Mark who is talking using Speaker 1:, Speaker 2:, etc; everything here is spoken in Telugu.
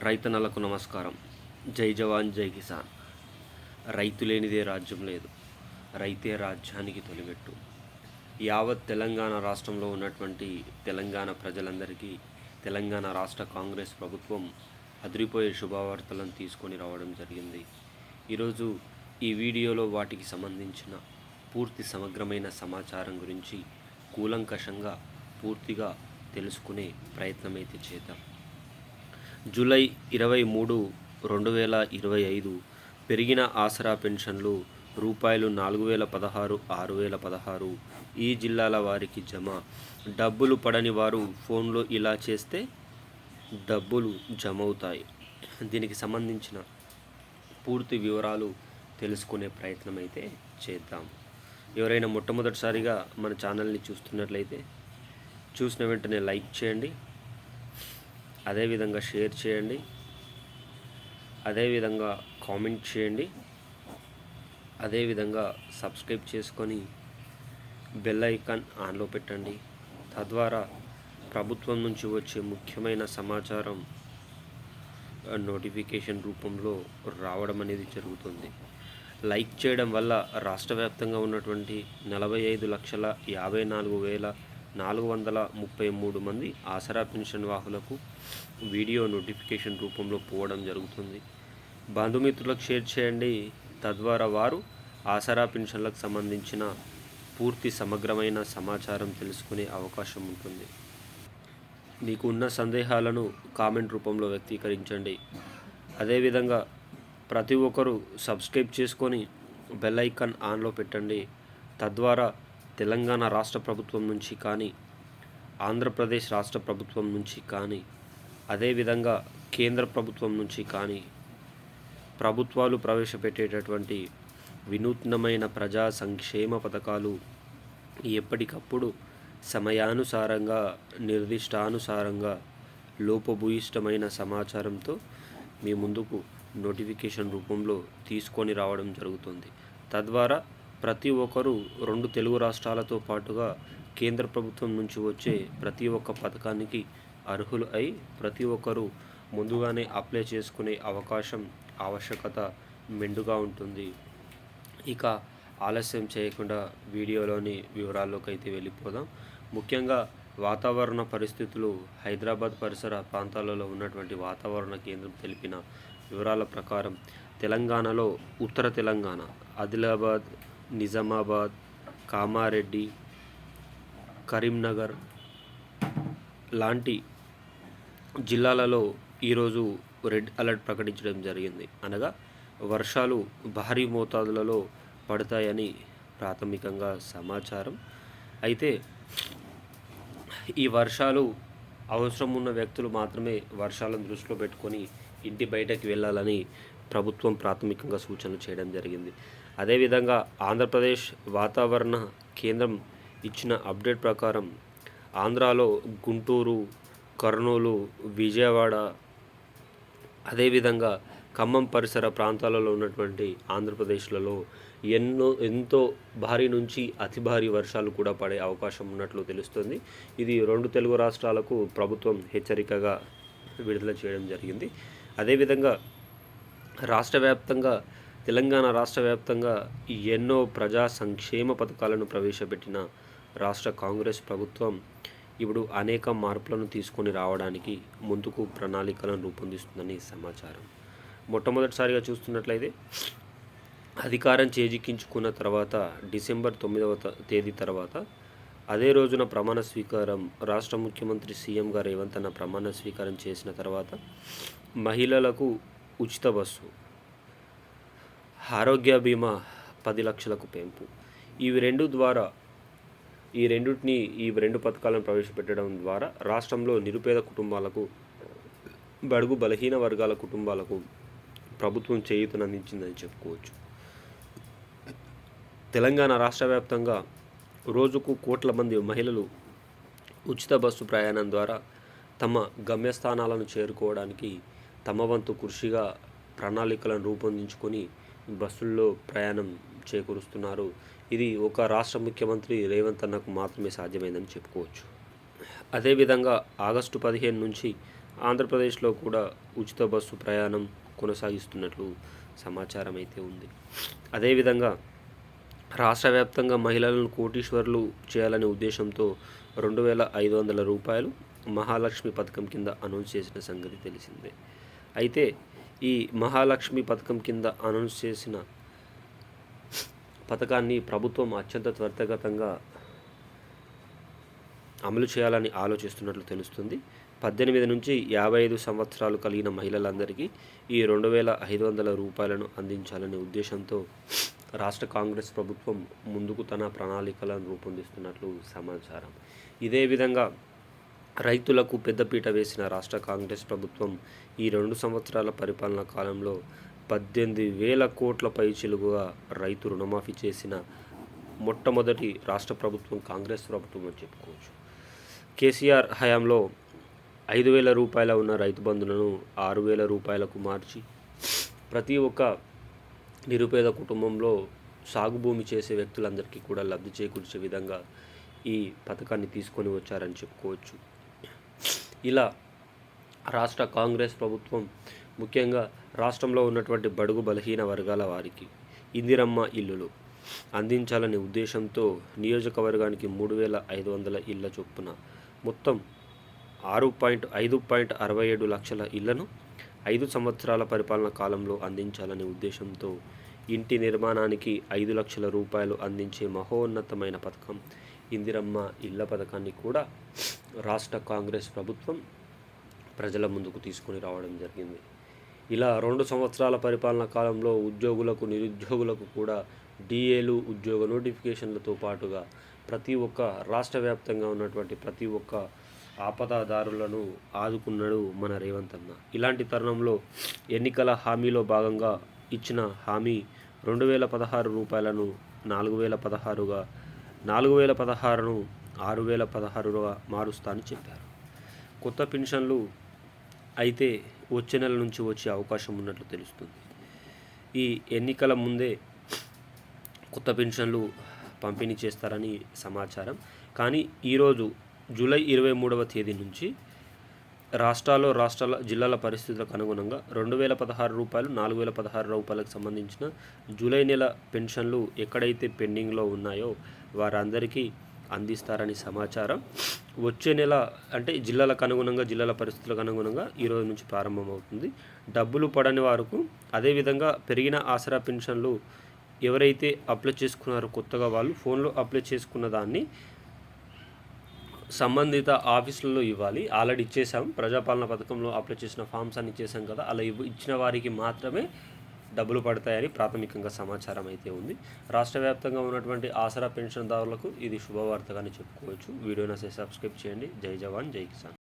Speaker 1: రైతన్నలకు నమస్కారం. జై జవాన్ జై కిసాన్. రైతు లేనిదే రాజ్యం లేదు. రైతే రాజ్యానికి తొలిమెట్టు. యావత్ తెలంగాణ రాష్ట్రంలో ఉన్నటువంటి తెలంగాణ ప్రజలందరికీ తెలంగాణ రాష్ట్ర కాంగ్రెస్ ప్రభుత్వం అదిరిపోయే శుభవార్తలను తీసుకొని రావడం జరిగింది. ఈరోజు ఈ వీడియోలో వాటికి సంబంధించిన పూర్తి సమగ్రమైన సమాచారం గురించి కూలంకషంగా పూర్తిగా తెలుసుకునే ప్రయత్నమైతే చేద్దాం. జూలై ఇరవై మూడు రెండు వేల ఇరవై ఐదు పెరిగిన ఆసరా పెన్షన్లు రూపాయలు నాలుగు వేల పదహారు ఆరు వేల పదహారు. ఈ జిల్లాల వారికి జమ. డబ్బులు పడని వారు ఫోన్లో ఇలా చేస్తే డబ్బులు జమ అవుతాయి దీనికి సంబంధించిన పూర్తి వివరాలు తెలుసుకునే ప్రయత్నం అయితే చేద్దాం. ఎవరైనా మొట్టమొదటిసారిగా మన ఛానల్ని చూస్తున్నట్లయితే చూసిన వెంటనే లైక్ చేయండి. అదేవిధంగా షేర్ చేయండి. అదేవిధంగా కామెంట్ చేయండి. అదేవిధంగా సబ్స్క్రైబ్ చేసుకొని బెల్ ఐకాన్ ఆన్లో పెట్టండి. తద్వారా ప్రభుత్వం నుంచి వచ్చే ముఖ్యమైన సమాచారం నోటిఫికేషన్ రూపంలో రావడం అనేది జరుగుతుంది. లైక్ చేయడం వల్ల రాష్ట్ర వ్యాప్తంగా ఉన్నటువంటి నలభై ఐదు లక్షల యాభై నాలుగు వేల నాలుగు వందల ముప్పై మూడు మంది ఆసరా పెన్షన్ వాహులకు వీడియో నోటిఫికేషన్ రూపంలో పోవడం జరుగుతుంది. బంధుమిత్రులకు షేర్ చేయండి. తద్వారా వారు ఆసరా పెన్షన్లకు సంబంధించిన పూర్తి సమగ్రమైన సమాచారం తెలుసుకునే అవకాశం ఉంటుంది. మీకు ఉన్న సందేహాలను కామెంట్ రూపంలో వ్యక్తీకరించండి. అదేవిధంగా ప్రతి ఒక్కరూ సబ్స్క్రైబ్ చేసుకొని బెల్ ఐకాన్ ఆన్లో పెట్టండి. తద్వారా తెలంగాణ రాష్ట్ర ప్రభుత్వం నుంచి కానీ ఆంధ్రప్రదేశ్ రాష్ట్ర ప్రభుత్వం నుంచి కానీ అదేవిధంగా కేంద్ర ప్రభుత్వం నుంచి కానీ ప్రభుత్వాలు ప్రవేశపెట్టేటటువంటి వినూత్నమైన ప్రజా సంక్షేమ పథకాలు ఎప్పటికప్పుడు సమయానుసారంగా నిర్దిష్టానుసారంగా లోపభూయిష్టమైన సమాచారంతో మీ ముందుకు నోటిఫికేషన్ రూపంలో తీసుకొని రావడం జరుగుతుంది. తద్వారా ప్రతి ఒక్కరూ రెండు తెలుగు రాష్ట్రాలతో పాటుగా కేంద్ర ప్రభుత్వం నుంచి వచ్చే ప్రతి ఒక్క పథకానికి అర్హులు అయి ప్రతి ఒక్కరూ ముందుగానే అప్లై చేసుకునే అవకాశం ఆవశ్యకత మెండుగా ఉంటుంది. ఇక ఆలస్యం చేయకుండా వీడియోలోని వివరాల్లోకి అయితే వెళ్ళిపోదాం. ముఖ్యంగా వాతావరణ పరిస్థితులు హైదరాబాద్ పరిసర ప్రాంతాలలో ఉన్నటువంటి వాతావరణ కేంద్రం తెలిపిన వివరాల ప్రకారం తెలంగాణలో ఉత్తర తెలంగాణ ఆదిలాబాద్ నిజామాబాద్ కామారెడ్డి కరీంనగర్ లాంటి జిల్లాలలో ఈరోజు రెడ్ అలర్ట్ ప్రకటించడం జరిగింది. అనగా వర్షాలు భారీ మోతాదులలో పడతాయని ప్రాథమికంగా సమాచారం. అయితే ఈ వర్షాలు అవసరం ఉన్న వ్యక్తులు మాత్రమే వర్షాలను దృష్టిలో పెట్టుకొని ఇంటి బయటకు వెళ్ళాలని ప్రభుత్వం ప్రాథమికంగా సూచనలు చేయడం జరిగింది. అదేవిధంగా ఆంధ్రప్రదేశ్ వాతావరణ కేంద్రం ఇచ్చిన అప్డేట్ ప్రకారం ఆంధ్రాలో గుంటూరు కర్నూలు విజయవాడ అదేవిధంగా ఖమ్మం పరిసర ప్రాంతాలలో ఉన్నటువంటి ఆంధ్రప్రదేశ్లలో ఎన్నో ఎంతో భారీ నుంచి అతి భారీ వర్షాలు కూడా పడే అవకాశం ఉన్నట్లు తెలుస్తుంది. ఇది రెండు తెలుగు రాష్ట్రాలకు ప్రభుత్వం హెచ్చరికగా విడుదల చేయడం జరిగింది. అదేవిధంగా రాష్ట్ర వ్యాప్తంగా తెలంగాణ రాష్ట్ర వ్యాప్తంగా ఎన్నో ప్రజా సంక్షేమ పథకాలను ప్రవేశపెట్టిన రాష్ట్ర కాంగ్రెస్ ప్రభుత్వం ఇప్పుడు అనేక మార్పులను తీసుకొని రావడానికి ముందుకు ప్రణాళికలను రూపొందిస్తుందని సమాచారం. మొట్టమొదటిసారిగా చూస్తున్నట్లయితే అధికారం చేజిక్కించుకున్న తర్వాత డిసెంబర్ తొమ్మిదవ తేదీ తర్వాత అదే రోజున ప్రమాణ స్వీకారం రాష్ట్ర ముఖ్యమంత్రి సీఎంగా రేవంత్ అన్న ప్రమాణ స్వీకారం చేసిన తర్వాత మహిళలకు ఉచిత బస్సు ఆరోగ్య బీమా పది లక్షలకు పెంపు. ఇవి రెండు ద్వారా ఈ రెండుటిని ఈ రెండు పథకాలను ప్రవేశపెట్టడం ద్వారా రాష్ట్రంలో నిరుపేద కుటుంబాలకు బడుగు బలహీన వర్గాల కుటుంబాలకు ప్రభుత్వం చేయూతనందించిందని చెప్పుకోవచ్చు. తెలంగాణ రాష్ట్ర వ్యాప్తంగా రోజుకు కోట్ల మంది మహిళలు ఉచిత బస్సు ప్రయాణం ద్వారా తమ గమ్యస్థానాలను చేరుకోవడానికి తమ వంతు కృషిగా ప్రణాళికలను రూపొందించుకొని బస్సుల్లో ప్రయాణం చేకూరుస్తున్నారు. ఇది ఒక రాష్ట్ర ముఖ్యమంత్రి రేవంత్ అన్నకు మాత్రమే సాధ్యమైందని చెప్పుకోవచ్చు. అదేవిధంగా ఆగస్టు పదిహేను నుంచి ఆంధ్రప్రదేశ్లో కూడా ఉచిత బస్సు ప్రయాణం కొనసాగిస్తున్నట్లు సమాచారం అయితే ఉంది. అదేవిధంగా రాష్ట్ర వ్యాప్తంగా మహిళలను కోటీశ్వరులు చేయాలనే ఉద్దేశంతో రెండు వేల ఐదు వందల రూపాయలు మహాలక్ష్మి పథకం కింద అనౌన్స్ చేసిన సంగతి తెలిసిందే. అయితే ఈ మహాలక్ష్మి పథకం కింద అనౌన్స్ చేసిన పథకాన్ని ప్రభుత్వం అత్యంత త్వరితగతంగా అమలు చేయాలని ఆలోచిస్తున్నట్లు తెలుస్తుంది. పద్దెనిమిది నుంచి యాభై ఐదు సంవత్సరాలు కలిగిన మహిళలందరికీ ఈ రెండు వేల ఐదు వందల రూపాయలను అందించాలనే ఉద్దేశంతో రాష్ట్ర కాంగ్రెస్ ప్రభుత్వం ముందుకు తన ప్రణాళికలను రూపొందిస్తున్నట్లు సమాచారం. ఇదే విధంగా రైతులకు పెద్దపీట వేసిన రాష్ట్ర కాంగ్రెస్ ప్రభుత్వం ఈ రెండు సంవత్సరాల పరిపాలనా కాలంలో పద్దెనిమిది వేల కోట్ల పైచిలుగుగా రైతు రుణమాఫీ చేసిన మొట్టమొదటి రాష్ట్ర ప్రభుత్వం కాంగ్రెస్ ప్రభుత్వం అని చెప్పుకోవచ్చు. కేసీఆర్ హయాంలో ఐదు వేల రూపాయల ఉన్న రైతు బంధులను ఆరు వేల రూపాయలకు మార్చి ప్రతి ఒక్క నిరుపేద కుటుంబంలో సాగు భూమి చేసే వ్యక్తులందరికీ కూడా లబ్ధి చేకూర్చే విధంగా ఈ పథకాన్ని తీసుకొని వచ్చారని చెప్పుకోవచ్చు. ఇలా రాష్ట్ర కాంగ్రెస్ ప్రభుత్వం ముఖ్యంగా రాష్ట్రంలో ఉన్నటువంటి బడుగు బలహీన వర్గాల వారికి ఇందిరమ్మ ఇల్లులు అందించాలనే ఉద్దేశంతో నియోజకవర్గానికి మూడు వేల ఐదు వందల ఇళ్ళ చొప్పున మొత్తం ఆరు పాయింట్ ఐదు పాయింట్ అరవై ఏడు లక్షల ఇళ్ళను ఐదు సంవత్సరాల పరిపాలన కాలంలో అందించాలనే ఉద్దేశంతో ఇంటి నిర్మాణానికి ఐదు లక్షల రూపాయలు అందించే మహోన్నతమైన పథకం ఇందిరమ్మ ఇళ్ళ పథకాన్ని కూడా రాష్ట్ర కాంగ్రెస్ ప్రభుత్వం ప్రజల ముందుకు తీసుకొని రావడం జరిగింది. ఇలా రెండు సంవత్సరాల పరిపాలన కాలంలో ఉద్యోగులకు నిరుద్యోగులకు కూడా డిఏలు ఉద్యోగ నోటిఫికేషన్లతో పాటుగా ప్రతి ఒక్క రాష్ట్ర వ్యాప్తంగా ఉన్నటువంటి ప్రతి ఒక్క ఆపదాదారులను ఆదుకున్నాడు మన రేవంత్ అన్న. ఇలాంటి తరుణంలో ఎన్నికల హామీలో భాగంగా ఇచ్చిన హామీ రెండు వేల పదహారు రూపాయలను నాలుగు వేల పదహారుగా నాలుగు వేల పదహారును ఆరు వేల పదహారుగా మారుస్తా అని చెప్పారు. కొత్త పెన్షన్లు అయితే వచ్చే నెల నుంచి వచ్చే అవకాశం ఉన్నట్లు తెలుస్తుంది. ఈ ఎన్నికల ముందే కొత్త పెన్షన్లు పంపిణీ చేస్తారని సమాచారం. కానీ ఈరోజు జూలై ఇరవై మూడవ తేదీ నుంచి రాష్ట్రాల్లో రాష్ట్రాల జిల్లాల పరిస్థితులకు అనుగుణంగా రెండు వేల పదహారు రూపాయలు నాలుగు వేల పదహారు రూపాయలకు సంబంధించిన జూలై నెల పెన్షన్లు ఎక్కడైతే పెండింగ్లో ఉన్నాయో వారందరికీ అందిస్తారని సమాచారం. వచ్చే నెల అంటే జిల్లాలకు అనుగుణంగా జిల్లాల పరిస్థితులకు అనుగుణంగా ఈరోజు నుంచి ప్రారంభమవుతుంది. డబ్బులు పడని వారికి అదేవిధంగా పెరిగిన ఆసరా పెన్షన్లు ఎవరైతే అప్లై చేసుకున్నారో కొత్తగా వాళ్ళు ఫోన్లో అప్లై చేసుకున్న దాన్ని సంబంధిత ఆఫీసులలో ఇవ్వాలి. ఆల్రెడీ ఇచ్చేసాం ప్రజాపాలన పథకంలో అప్లై చేసిన ఫామ్స్ అన్ని ఇచ్చేసాం కదా. అలా ఇచ్చిన వారికి మాత్రమే డబ్బులు పడతాయని ప్రాథమికంగా సమాచారం అయితే ఉంది. రాష్ట్ర వ్యాప్తంగా ఉన్నటువంటి ఆసరా పెన్షన్దారులకు ఇది శుభవార్తగానే చెప్పుకోవచ్చు. వీడియోనసే సబ్స్క్రైబ్ చేయండి. జై జవాన్ జై కిసాన్.